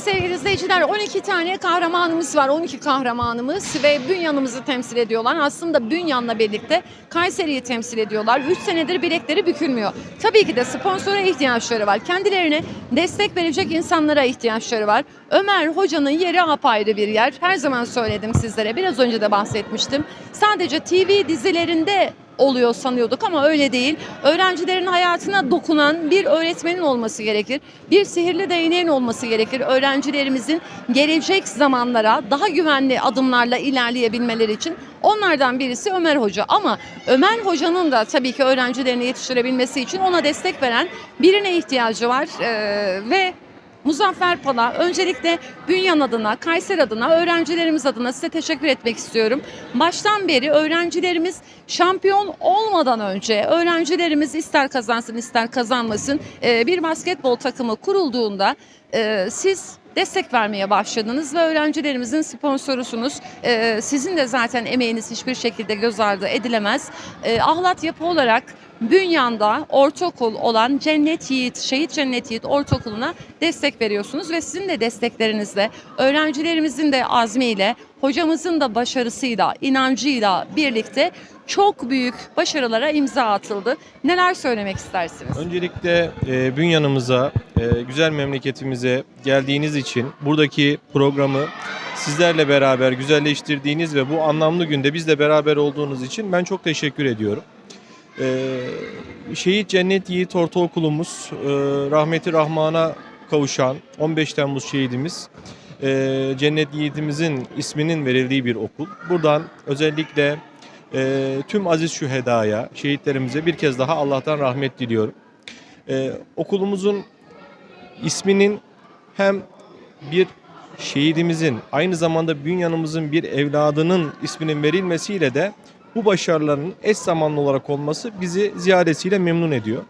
sevgili izleyiciler 12 tane kahramanımız var. 12 kahramanımız ve Bünyan'ımızı temsil ediyorlar. Aslında Bünyan'la birlikte Kayseri'yi temsil ediyorlar. 3 senedir bilekleri bükülmüyor. Tabii ki de sponsora ihtiyaçları var. Kendilerine destek verecek insanlara ihtiyaçları var. Ömer Hoca'nın yeri apayrı bir yer. Her zaman söyledim sizlere. Biraz önce de bahsetmiştim. Sadece TV dizilerinde oluyor sanıyorduk ama öyle değil. Öğrencilerin hayatına dokunan bir öğretmenin olması gerekir. Bir sihirli değneğin olması gerekir. Öğrencilerimizin gelecek zamanlara daha güvenli adımlarla ilerleyebilmeleri için onlardan birisi Ömer Hoca. Ama Ömer Hoca'nın da tabii ki öğrencilerini yetiştirebilmesi için ona destek veren birine ihtiyacı var. Ee, ve Muzaffer Pala, öncelikle Bünyan adına, Kayseri adına, öğrencilerimiz adına size teşekkür etmek istiyorum. Baştan beri öğrencilerimiz şampiyon olmadan önce, öğrencilerimiz ister kazansın ister kazanmasın, e, bir basketbol takımı kurulduğunda e, siz destek vermeye başladınız ve öğrencilerimizin sponsorusunuz. E, Sizin de zaten emeğiniz hiçbir şekilde göz ardı edilemez. E, Ahlat Yapı olarak Bünyan'da ortaokul olan Cennet Yiğit, Şehit Cennet Yiğit Ortaokulu'na destek veriyorsunuz ve sizin de desteklerinizle, öğrencilerimizin de azmiyle, hocamızın da başarısıyla, inancıyla birlikte çok büyük başarılara imza atıldı. Neler söylemek istersiniz? Öncelikle e, Bünyan'ımıza, e, güzel memleketimize geldiğiniz için buradaki programı sizlerle beraber güzelleştirdiğiniz ve bu anlamlı günde bizle beraber olduğunuz için ben çok teşekkür ediyorum. E, Şehit Cennet Yiğit Ortaokulumuz e, rahmeti rahmana kavuşan 15 Temmuz şehidimiz e, Cennet Yiğitimizin isminin verildiği bir okul. Buradan özellikle e, tüm aziz şühedaya, şehitlerimize bir kez daha Allah'tan rahmet diliyorum. E, okulumuzun isminin hem bir şehidimizin aynı zamanda Bünyan'ımızın bir evladının isminin verilmesiyle de bu başarıların eş zamanlı olarak olması bizi ziyadesiyle memnun ediyor.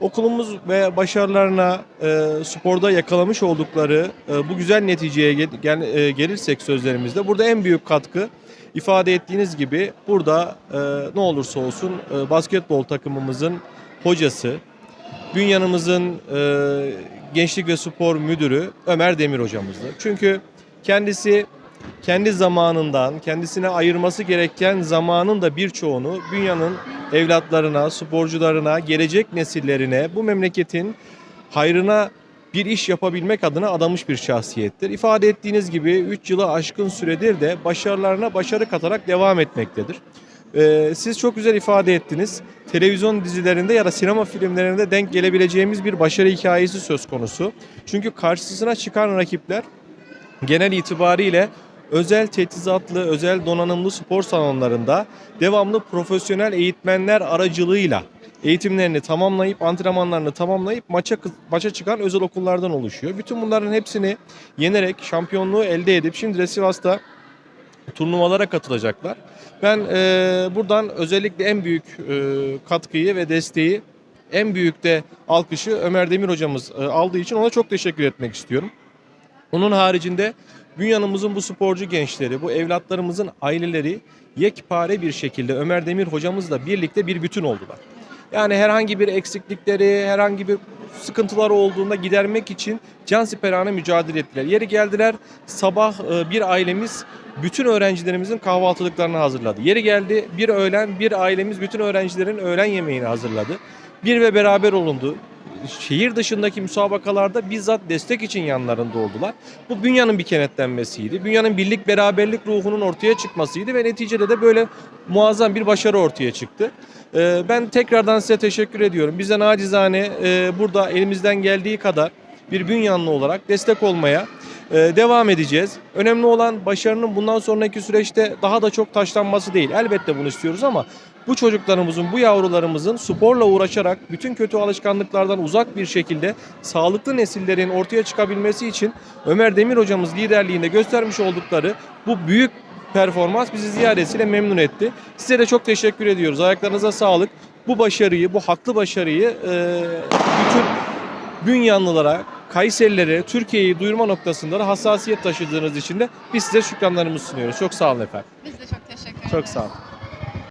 Okulumuz ve başarılarına e, sporda yakalamış oldukları e, bu güzel neticeye gel- gel- e, gelirsek sözlerimizde burada en büyük katkı ifade ettiğiniz gibi burada e, ne olursa olsun e, basketbol takımımızın hocası, Bünyanımızın e, Gençlik ve Spor Müdürü Ömer Demir hocamızdı. Çünkü kendisi kendi zamanından, kendisine ayırması gereken zamanın da birçoğunu Bünyan'ın evlatlarına, sporcularına, gelecek nesillerine, bu memleketin hayrına bir iş yapabilmek adına adamış bir şahsiyettir. İfade ettiğiniz gibi 3 yılı aşkın süredir de başarılarına başarı katarak devam etmektedir. Ee, siz çok güzel ifade ettiniz. Televizyon dizilerinde ya da sinema filmlerinde denk gelebileceğimiz bir başarı hikayesi söz konusu. Çünkü karşısına çıkan rakipler genel itibariyle özel teçhizatlı, özel donanımlı spor salonlarında devamlı profesyonel eğitmenler aracılığıyla eğitimlerini tamamlayıp antrenmanlarını tamamlayıp maça maça çıkan özel okullardan oluşuyor. Bütün bunların hepsini yenerek şampiyonluğu elde edip şimdi de Sivas'ta turnuvalara katılacaklar. Ben e, buradan özellikle en büyük e, katkıyı ve desteği en büyük de alkışı Ömer Demir hocamız e, aldığı için ona çok teşekkür etmek istiyorum. Onun haricinde Bünyanımızın bu sporcu gençleri, bu evlatlarımızın aileleri yekpare bir şekilde Ömer Demir hocamızla birlikte bir bütün oldular. Yani herhangi bir eksiklikleri, herhangi bir sıkıntıları olduğunda gidermek için can siperhane mücadele ettiler. Yeri geldiler sabah e, bir ailemiz bütün öğrencilerimizin kahvaltılıklarını hazırladı. Yeri geldi bir öğlen bir ailemiz bütün öğrencilerin öğlen yemeğini hazırladı. Bir ve beraber olundu. Şehir dışındaki müsabakalarda bizzat destek için yanlarında oldular. Bu Bünyan'ın bir kenetlenmesiydi. Bünyan'ın birlik beraberlik ruhunun ortaya çıkmasıydı ve neticede de böyle muazzam bir başarı ortaya çıktı. Ee, Ben tekrardan size teşekkür ediyorum. Bize nacizane e, burada elimizden geldiği kadar bir Bünyanlı olarak destek olmaya devam edeceğiz. Önemli olan başarının bundan sonraki süreçte daha da çok taşlanması değil. Elbette bunu istiyoruz ama bu çocuklarımızın, bu yavrularımızın sporla uğraşarak bütün kötü alışkanlıklardan uzak bir şekilde sağlıklı nesillerin ortaya çıkabilmesi için Ömer Demir hocamız liderliğinde göstermiş oldukları bu büyük performans bizi ziyadesiyle memnun etti. Size de çok teşekkür ediyoruz. Ayaklarınıza sağlık. Bu başarıyı, bu haklı başarıyı e, bütün Bünyanlılara, Kayserililere, Türkiye'yi duyurma noktasında da hassasiyet taşıdığınız için de biz size şükranlarımızı sunuyoruz. Çok sağ olun efendim. Biz de çok teşekkür ederiz. Çok sağ olun.